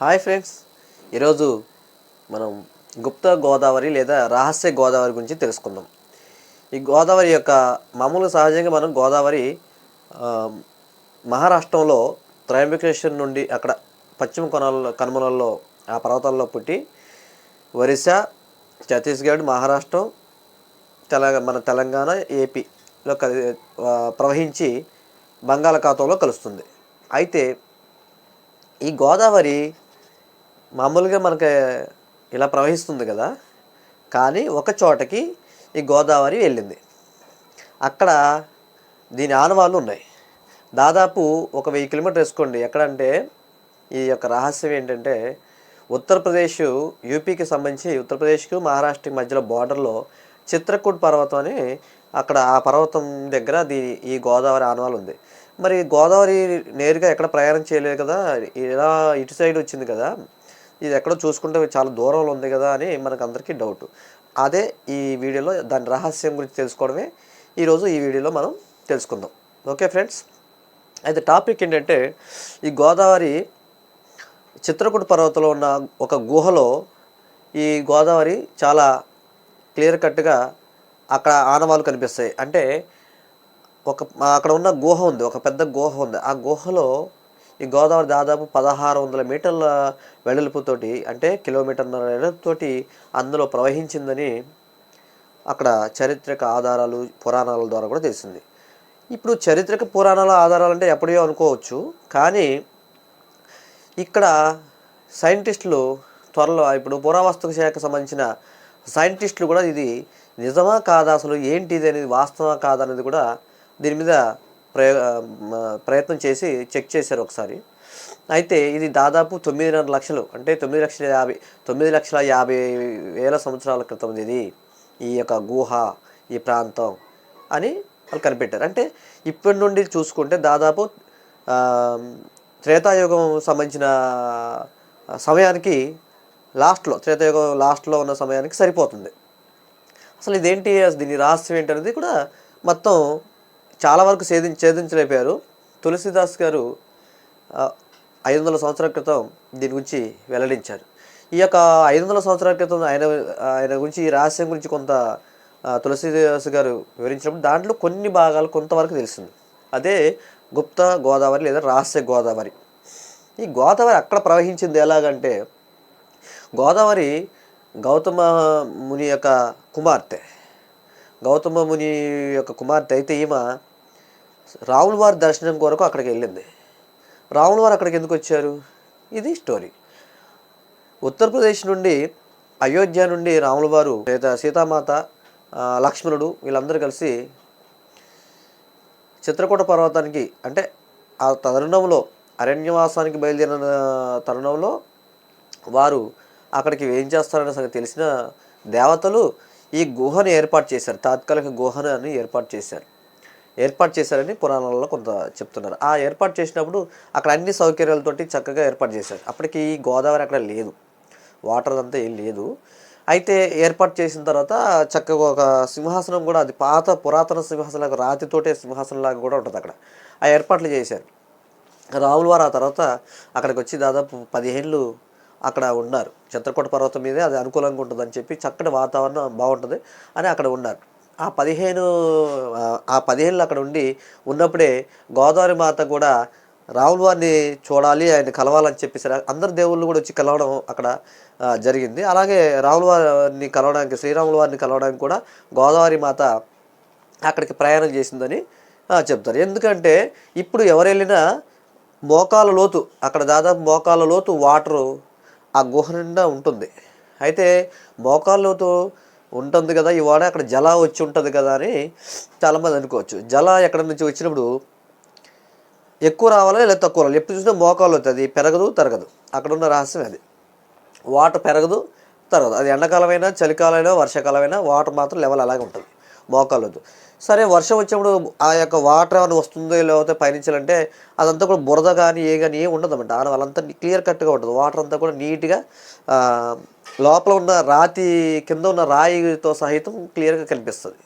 Hi friends. ఈరోజు మనం గుప్త గోదావరి లేదా రహస్య గోదావరి గురించి తెలుసుకుందాం. ఈ గోదావరి యొక్క మామూలు సహజంగా మనం గోదావరి మహారాష్ట్రంలో త్రయంబకేశ్వర్ నుండి అక్కడ పశ్చిమ కొనల్లో కనుమలలో ఆ పర్వతాల్లో పుట్టి ఒరిస్సా ఛత్తీస్గఢ్ మహారాష్ట్రం తెలంగాణ మన తెలంగాణ ఏపీలో కలి ప్రవహించి బంగాళాఖాతంలో కలుస్తుంది. అయితే ఈ గోదావరి మామూలుగా మనకి ఇలా ప్రవహిస్తుంది కదా కానీ ఒక చోటకి ఈ గోదావరి వెళ్ళింది. అక్కడ దీని ఆనవాళ్ళు ఉన్నాయి. దాదాపు ఒక వెయ్యి కిలోమీటర్ వేసుకోండి. ఎక్కడంటే ఈ యొక్క రహస్యం ఏంటంటే ఉత్తరప్రదేశ్ యూపీకి సంబంధించి ఉత్తరప్రదేశ్కు మహారాష్ట్రకి మధ్యలో బార్డర్లో చిత్రకూట్ పర్వతం అని అక్కడ ఆ పర్వతం దగ్గర దీ ఈ గోదావరి ఆనవాలు ఉంది. మరి గోదావరి నేరుగా ఎక్కడ ప్రయాణం చేయలేదు కదా ఇలా ఇటు సైడ్ వచ్చింది కదా ఇది ఎక్కడో చూసుకుంటే చాలా దూరంలో ఉంది కదా అని మనకు అందరికీ డౌట్. అదే ఈ వీడియోలో దాని రహస్యం గురించి తెలుసుకోవడమే. ఈరోజు ఈ వీడియోలో మనం తెలుసుకుందాం. Okay friends? అయితే టాపిక్ ఏంటంటే ఈ గోదావరి చిత్రకూట పర్వతంలో ఉన్న ఒక గుహలో ఈ గోదావరి చాలా క్లియర్ కట్గా అక్కడ ఆనవాలు కనిపిస్తాయి. అంటే ఒక అక్కడ ఉన్న గుహ ఉంది ఒక పెద్ద గుహ ఉంది. ఆ గుహలో ఈ గోదావరి దాదాపు పదహారు వందల మీటర్ల వెడల్పుతోటి అంటే కిలోమీటర్న్నర వెడల్పుతోటి అందులో ప్రవహించిందని అక్కడ చారిత్రక ఆధారాలు పురాణాల ద్వారా కూడా తెలిసింది. ఇప్పుడు చారిత్రక పురాణాల ఆధారాలు అంటే ఎప్పుడో అనుకోవచ్చు కానీ ఇక్కడ సైంటిస్టులు త్వరలో ఇప్పుడు పురావస్తు శాఖకు సంబంధించిన సైంటిస్టులు కూడా ఇది నిజమా కాదా అసలు ఏంటి ఇది అనేది వాస్తవా కాదా అనేది కూడా దీని మీద ప్రయోగ ప్రయత్నం చేసి చెక్ చేశారు ఒకసారి. అయితే ఇది దాదాపు తొమ్మిదిన్నర లక్షలు అంటే తొమ్మిది లక్షల యాభై తొమ్మిది లక్షల యాభై వేల సంవత్సరాల క్రితం ఇది ఈ యొక్క గుహ ఈ ప్రాంతం అని వాళ్ళు కనిపెట్టారు. అంటే ఇప్పటి నుండి చూసుకుంటే దాదాపు త్రేతాయుగం సంబంధించిన సమయానికి లాస్ట్లో త్రేతాయుగం లాస్ట్లో ఉన్న సమయానికి సరిపోతుంది. అసలు ఇదేంటి దీని రహస్యం ఏంటి అనేది కూడా మొత్తం చాలా వరకు ఛేది ఛేదించలేపారు తులసిదాస్ గారు ఐదు వందల సంవత్సరాల క్రితం దీని గురించి వెల్లడించారు. ఈ యొక్క ఐదు వందల సంవత్సరాల క్రితం ఆయన ఆయన గురించి ఈ రహస్యం గురించి కొంత తులసిదాస్ గారు వివరించినప్పుడు దాంట్లో కొన్ని భాగాలు కొంతవరకు తెలిసింది అదే గుప్త గోదావరి లేదా రహస్య గోదావరి. ఈ గోదావరి అక్కడ ప్రవహించింది ఎలాగంటే గోదావరి గౌతమ ముని యొక్క కుమార్తె. గౌతమ ముని యొక్క కుమార్తె అయితే ఈమె రాముల వారి దర్శనం కొరకు అక్కడికి వెళ్ళింది. రాముల వారు అక్కడికి ఎందుకు వచ్చారు? ఇది స్టోరీ. ఉత్తరప్రదేశ్ నుండి అయోధ్య నుండి రాముల వారు లేదా సీతామాత లక్ష్మణుడు వీళ్ళందరూ కలిసి చిత్రకూట పర్వతానికి అంటే ఆ తరుణంలో అరణ్యవాసానికి బయలుదేరిన తరుణంలో వారు అక్కడికి ఏం చేస్తారనే సంగతి తెలిసిన దేవతలు ఈ గుహను ఏర్పాటు చేశారు. తాత్కాలిక గుహను అని ఏర్పాటు చేశారు. ఏర్పాటు చేశారని పురాణాలలో కొంత చెప్తున్నారు. ఆ ఏర్పాటు చేసినప్పుడు అక్కడ అన్ని సౌకర్యాలతోటి చక్కగా ఏర్పాటు చేశారు. అప్పటికి ఈ గోదావరి అక్కడ లేదు. వాటర్ అంతా ఏం లేదు. అయితే ఏర్పాటు చేసిన తర్వాత చక్కగా ఒక సింహాసనం కూడా అది పాత పురాతన సింహాసనం రాతితోటే సింహాసనం లాగా కూడా ఉంటుంది అక్కడ. ఆ ఏర్పాట్లు చేశారు. రాముల వారు ఆ తర్వాత అక్కడికి వచ్చి దాదాపు పదిహేళ్ళు అక్కడ ఉన్నారు. చిత్రకూట పర్వతం మీదే అది అనుకూలంగా ఉంటుందని చెప్పి చక్కటి వాతావరణం బాగుంటుంది అని అక్కడ ఉన్నారు. ఆ పదిహేను ఆ- పదిహేనులో అక్కడ ఉండి ఉన్నప్పుడే గోదావరి మాత కూడా రాముల వారిని చూడాలి ఆయన కలవాలని చెప్పేసి అందరు దేవుళ్ళు కూడా వచ్చి కలవడం అక్కడ జరిగింది. అలాగే రాముల వారిని కలవడానికి శ్రీరాముల వారిని కలవడానికి కూడా గోదావరి మాత అక్కడికి ప్రయాణం చేసిందని చెప్తారు. ఎందుకంటే ఇప్పుడు ఎవరు వెళ్ళినా మోకాల లోతు అక్కడ దాదాపు మోకాల లోతు వాటరు ఆ గుహ నిండా ఉంటుంది. అయితే మోకాల లోతు ఉంటుంది కదా ఈ వాడ అక్కడ జల వచ్చి ఉంటుంది కదా అని చాలామంది అనుకోవచ్చు. జల ఎక్కడ నుంచి వచ్చినప్పుడు ఎక్కువ రావాలా లేదా తక్కువ రావాలి? ఎప్పుడు చూసినా మోకాలు అవుతుంది పెరగదు తరగదు. అక్కడ ఉన్న రహస్యం అది. వాటర్ పెరగదు తరగదు. అది ఎండాకాలమైనా చలికాలమైనా వర్షాకాలమైనా వాటర్ మాత్రం లెవెల్ అలాగే ఉంటుంది. మోకాలదు సరే వర్షం వచ్చినప్పుడు ఆ యొక్క వాటర్ ఏమైనా వస్తుందో లేకపోతే పయనించాలంటే అదంతా కూడా బురద కానీ ఏ కానీ ఏం ఉండదు అనమాట ఆడ వాళ్ళంతా క్లియర్ కట్గా ఉంటుంది. వాటర్ అంతా కూడా నీట్గా లోపల ఉన్న రాతి కింద ఉన్న రాయితో సహితం క్లియర్గా కనిపిస్తుంది.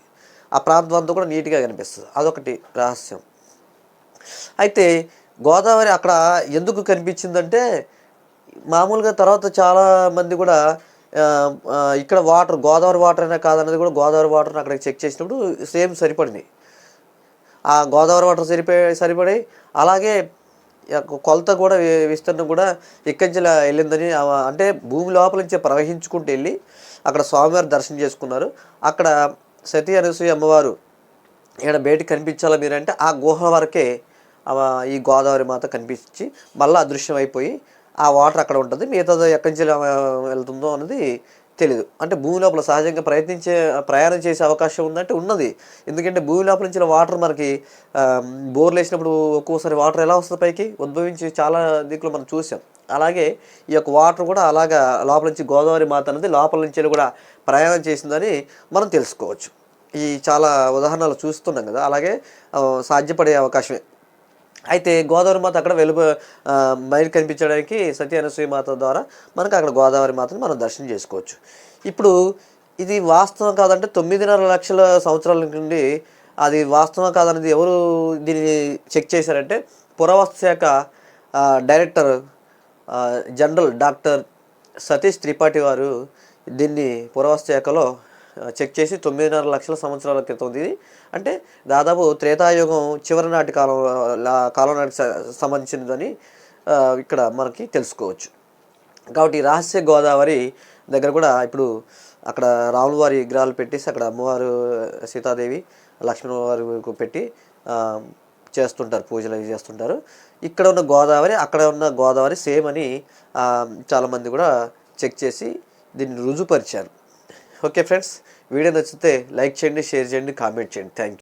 ఆ ప్రాంతం అంతా కూడా నీట్గా కనిపిస్తుంది. అదొకటి రహస్యం. అయితే గోదావరి అక్కడ ఎందుకు కనిపించిందంటే మామూలుగా తర్వాత చాలా మంది కూడా ఇక్కడ వాటర్ గోదావరి వాటర్ అయినా కాదన్నది కూడా గోదావరి వాటర్ని అక్కడ చెక్ చేసినప్పుడు సేమ్ సరిపడింది. ఆ గోదావరి వాటర్ సరిపోయి సరిపడి అలాగే కొలత కూడా విస్తీర్ణం కూడా ఇక్కడి నుంచి వెళ్ళిందని అంటే భూమి లోపల నుంచి ప్రవహించుకుంటూ వెళ్ళి అక్కడ స్వామివారి దర్శనం చేసుకున్నారు. అక్కడ సతీ అనసూయ అమ్మవారు ఇక్కడ బయటికి కనిపించాలా మీరంటే ఆ గుహ వరకే ఈ గోదావరి మాత కనిపించి మళ్ళీ అదృశ్యం అయిపోయి ఆ వాటర్ అక్కడ ఉంటుంది. మిగతాది ఎక్కడి నుంచి వెళ్తుందో అనేది తెలియదు అంటే భూమి లోపల సహజంగా ప్రయత్నించే ప్రయాణం చేసే అవకాశం ఉందంటే ఉన్నది. ఎందుకంటే భూమి లోపల నుంచి వాటర్ మనకి బోర్లు వేసినప్పుడు ఒక్కోసారి వాటర్ ఎలా వస్తుంది పైకి? ఉద్భవించి చాలా దిక్కులు మనం చూసాం. అలాగే ఈ యొక్క వాటర్ కూడా అలాగా లోపల నుంచి గోదావరి మాత అనేది లోపల నుంచి వెళ్ళి కూడా ప్రయాణం చేసిందని మనం తెలుసుకోవచ్చు. ఈ చాలా ఉదాహరణలు చూస్తున్నాం కదా. అలాగే సాధ్యపడే అవకాశమే. అయితే గోదావరి మాత అక్కడ వెలుపు బయట కనిపించడానికి సత్య అనసూయ మాత ద్వారా మనకు అక్కడ గోదావరి మాతను మనం దర్శనం చేసుకోవచ్చు. ఇప్పుడు ఇది వాస్తవం కాదంటే తొమ్మిదిన్నర లక్షల సంవత్సరాల నుండి అది వాస్తవం కాదనేది ఎవరు దీన్ని చెక్ చేశారంటే పురావస్తు శాఖ director general doctor Satish Tripathi వారు దీన్ని పురావస్తు శాఖలో చెక్ చేసి తొమ్మిదిన్నర లక్షల సంవత్సరాల క్రితం ఇది. అంటే దాదాపు త్రేతాయుగం చివరి నాటి కాలం కాలం నాటికి సంబంధించినదని ఇక్కడ మనకి తెలుసుకోవచ్చు. కాబట్టి రహస్య గోదావరి దగ్గర కూడా ఇప్పుడు అక్కడ రాముల వారి విగ్రహాలు పెట్టేసి అక్కడ అమ్మవారు సీతాదేవి లక్ష్మణ వారి పెట్టి చేస్తుంటారు పూజలు అవి చేస్తుంటారు. ఇక్కడ ఉన్న గోదావరి అక్కడ ఉన్న గోదావరి సేమ్ అని చాలామంది కూడా చెక్ చేసి దీన్ని రుజుపరిచారు ఓకే ఫ్రెండ్స్ వీడియో నచ్చితే లైక్ చేయండి షేర్ చేయండి కామెంట్ చేయండి. Thank you